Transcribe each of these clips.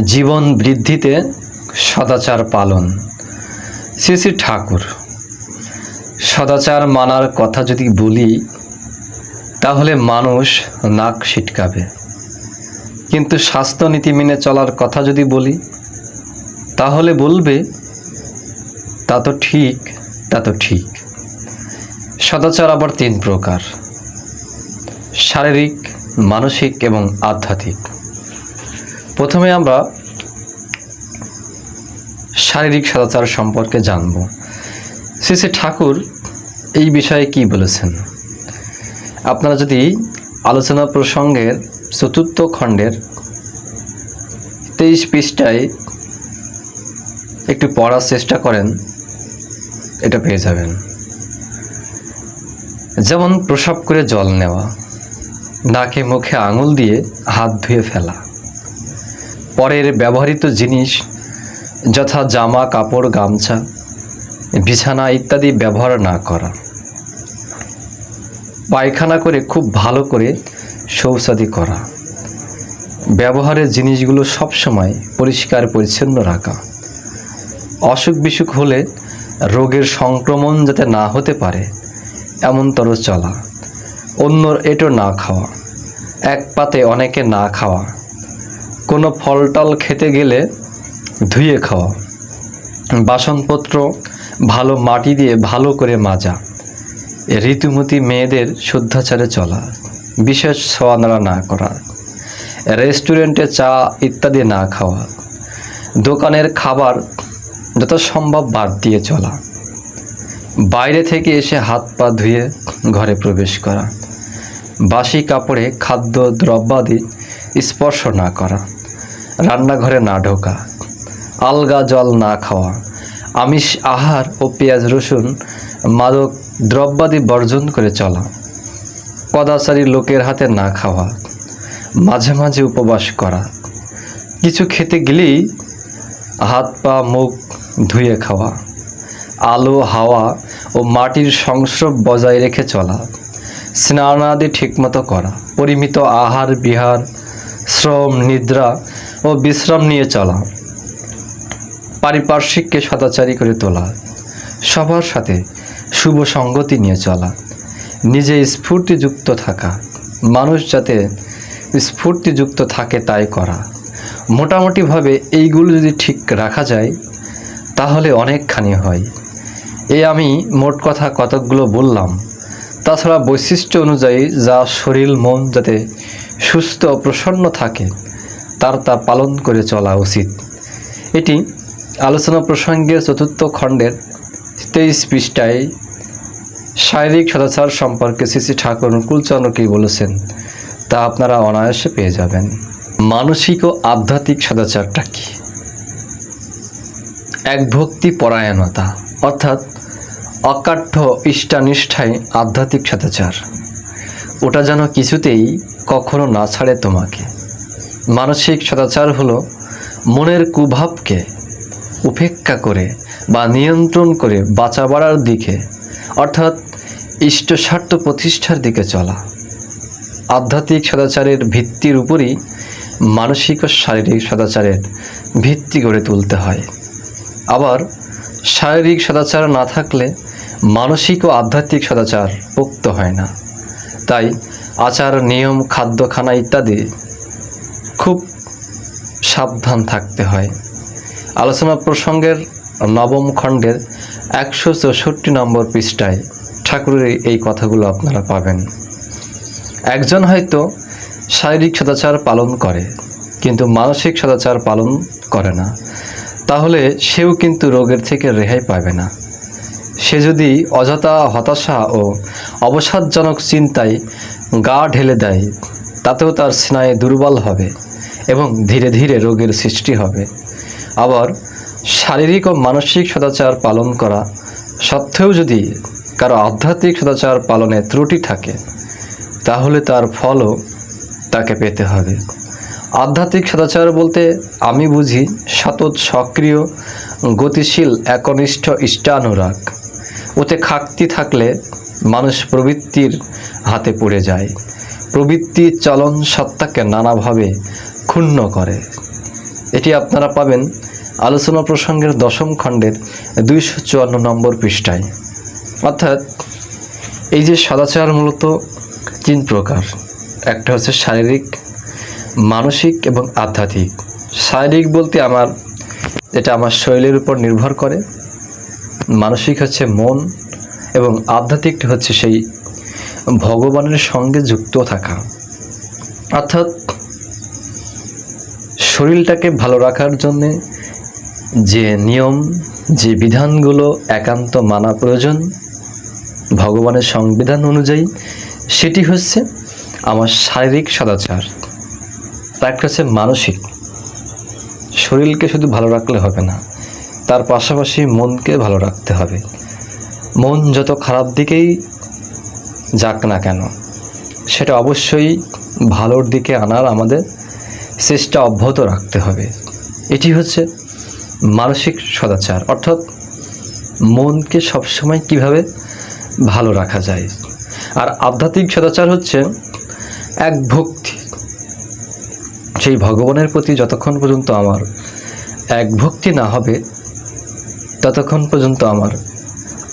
জীবন বৃদ্ধিতে সদাচার পালন। শ্রী শ্রী ঠাকুর, সদাচার মানার কথা যদি বলি, তাহলে মানুষ নাক ছিটকাবে। কিন্তু স্বাস্থ্যনীতি মেনে চলার কথা যদি বলি, তাহলে বলবে, তা তো ঠিক, তা তো ঠিক। সদাচার আবার তিন প্রকার, শারীরিক, মানসিক এবং আধ্যাত্মিক। প্রথমে আমরা শারীরিক সদাচার সম্পর্কে জানব। শ্রী শ্রী ঠাকুর এই বিষয়ে কি বলেছেন? আপনারা যদি আলোচনা প্রসঙ্গের চতুর্থ খণ্ডের তেইশ পৃষ্ঠায় একটু পড়ার চেষ্টা করেন, এটা পেয়ে যাবেন। যেমন প্রসাব করে জল নেওয়া, নাকে মুখে আঙুল দিয়ে হাত ধুয়ে ফেলা। পরের ব্যবহৃত জিনিস, যথা জামা, কাপড়, গামছা, বিছানা ইত্যাদি ব্যবহার না করা। পায়খানা করে খুব ভালো করে শৌচাদি করা। ব্যবহারের জিনিসগুলো সবসময় পরিষ্কার পরিচ্ছন্ন রাখা। অসুখ বিসুখ হলে রোগের সংক্রমণ যাতে না হতে পারে, এমনতর চলা। অন্যর এটো না খাওয়া, এক পাতে অনেকে না খাওয়া। কোনো ফলটল খেতে গেলে ধুয়ে খাওয়া। বাসনপত্র ভালো মাটি দিয়ে ভালো করে মাজা। ঋতুমতি মেয়েদের শুদ্ধাচারে চলা। বিশেষ ছোঁয়া নাড়া না করা। রেস্টুরেন্টে চা ইত্যাদি না খাওয়া। দোকানের খাবার যত সম্ভব বাদ দিয়ে চলা। বাইরে থেকে এসে হাত পা ধুয়ে ঘরে প্রবেশ করা। বাসি কাপড়ে খাদ্য দ্রব্যাদি স্পর্শ না করা, রান্নাঘরে না ঢোকা, আলগা জল না খাওয়া, আমিষ, আহার ও পেঁয়াজ, রসুন, মাদক, দ্রব্যাদি বর্জন করে চলা কদাচারী লোকের হাতে না খাওয়া, মাঝে মাঝে উপবাস করা, কিছু খেতে গেলেই হাত, পা, মুখ ধুয়ে খাওয়া, আলো, হাওয়া ও মাটির সংস্রব বজায় রেখে চলা, স্নানাদি ঠিকমতো করা, পরিমিত আহার, বিহার শ্রম, নিদ্রা ও বিশ্রাম নিয়ে চলা। পারিপার্শ্বিককে সদাচারী করে তোলা। সবার সাথে শুভ সঙ্গতি নিয়ে চলা। নিজে স্ফূর্তিযুক্ত থাকা। মানুষ যাতে স্ফূর্তিযুক্ত থাকে তাই করা। মোটামুটিভাবে এইগুলো যদি ঠিক রাখা যায়, তাহলে অনেকখানি হয়। এ আমি মোট কথা কতকগুলো বললাম। তাছাড়া বৈশিষ্ট্য অনুযায়ী যা শরীর, মন যাতে সুস্থ প্রসন্ন থাকে, তার তা পালন করে চলা উচিত। এটি আলোচনা প্রসঙ্গে চতুর্থ খণ্ডের তেইশ পৃষ্ঠায় শারীরিক সদাচার সম্পর্কে শ্রী ঠাকুর অনুকূলচন্দ্র কী বলেছেন, তা আপনারা অনায়াসে পেয়ে যাবেন। মানসিক ও আধ্যাত্মিক সদাচারটা কি? এক ভক্তি পরায়ণতা, অর্থাৎ অকাঠ্য ইষ্টানিষ্ঠায় আধ্যাত্মিক সদাচার। ওটা যেন কিছুতেই কখনো না ছাড়ে তোমাকে। মানসিক সদাচার হলো মনের কুভাবকে উপেক্ষা করে বা নিয়ন্ত্রণ করে বাঁচা বাড়ার দিকে, অর্থাৎ ইষ্টস্বার্থ প্রতিষ্ঠার দিকে চলা। আধ্যাত্মিক সদাচারের ভিত্তির উপরই মানসিক ও শারীরিক সদাচারের ভিত্তি গড়ে তুলতে হয়। আবার শারীরিক সদাচার না থাকলে মানসিক ও আধ্যাত্মিক সদাচার পোক্ত হয় না। তাই আচার, নিয়ম খাদ্যখানা ইত্যাদি খুব সাবধান থাকতে হয়। আলোচনা প্রসঙ্গের নবম খণ্ডের একশো চৌষট্টি নম্বর পৃষ্ঠায় ঠাকুরের এই কথাগুলো আপনারা পাবেন। একজন হয়তো শারীরিক সদাচার পালন করে, কিন্তু মানসিক সদাচার পালন করে না। তাহলে সেও কিন্তু রোগের থেকে রেহাই পাবে না। সে যদি অযথা হতাশা ও অবসাদজনক চিন্তায় গা ঢেলে দেয়, তাতেও তার স্নায়ু দুর্বল হবে এবং ধীরে ধীরে রোগের সৃষ্টি হবে। আবার শারীরিক ও মানসিক সদাচার পালন করা সত্ত্বেও যদি কারও আধ্যাত্মিক সদাচার পালনে ত্রুটি থাকে, তাহলে তার ফলও তাকে পেতে হবে। আধ্যাত্মিক সদাচার বলতে আমি বুঝি সতত, সক্রিয়, গতিশীল, একনিষ্ঠ, ইষ্টানুরাগ। ওতে খাকতি থাকলে মানুষ প্রবৃত্তির হাতে পড়ে যায়। প্রবৃত্তি চলন সত্তাকে নানাভাবে ক্ষুণ্ণ করে। এটি আপনারা পাবেন আলোচনা প্রসঙ্গের দশম খণ্ডের দুইশো চুয়ান্ন নম্বর পৃষ্ঠায়। অর্থাৎ এই যে সদাচার মূলত তিন প্রকার। একটা হচ্ছে শারীরিক, মানসিক এবং আধ্যাত্মিক। শারীরিক বলতে আমার, এটা আমার শরীরের উপর নির্ভর করে। মানসিক হচ্ছে মন এবং আধ্যাত্মিকটা হচ্ছে সেই ভগবানের সঙ্গে যুক্ত থাকা। অর্থাৎ শরীরটাকে ভালো রাখার জন্যে যে নিয়ম, যে বিধানগুলো একান্ত মানা প্রয়োজন, ভগবানের সংবিধান অনুযায়ী, সেটি হচ্ছে আমার শারীরিক সদাচার। তার হচ্ছে মানসিক। শরীরকে শুধু ভালো রাখলে হবে না, তার পাশাপাশি মনকে ভালো রাখতে হবে। মন যত খারাপ দিকেই যাক না কেন, সেটা অবশ্যই ভালোর দিকে আনার আমাদের চেষ্টা অব্যাহত রাখতে হবে। এটি হচ্ছে মানসিক সদাচার, অর্থাৎ মনকে সবসময় কীভাবে ভালো রাখা যায়। আর আধ্যাত্মিক সদাচার হচ্ছে এক ভক্তি। সেই ভগবানের প্রতি যতক্ষণ পর্যন্ত আমার এক ভক্তি না হবে, ততক্ষণ পর্যন্ত আমার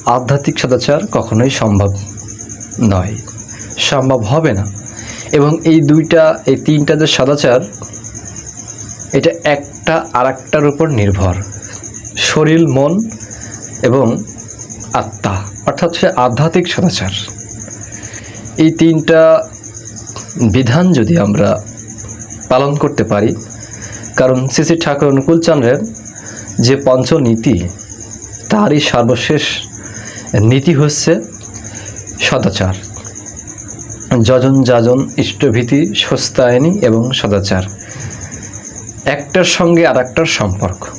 আধ্যাত্মিক সদাচার কখনোই সম্ভব নয়, সম্ভব হবে না। এবং এই দুইটা, এই তিনটা যে সদাচার, এটা একটা আর একটার উপর নির্ভর। শরীর, মন এবং আত্মা, অর্থাৎ সে আধ্যাত্মিক সদাচার। এই তিনটা বিধান যদি আমরা পালন করতে পারি, কারণ শ্রী ঠাকুর অনুকূলচন্দ্রের যে পঞ্চনীতি, তারই সর্বশেষ নীতি হচ্ছে সদাচার। যজন যাজন ইষ্টভীতি সস্তায়নী এবং সদাচার। একটার সঙ্গে আর সম্পর্ক।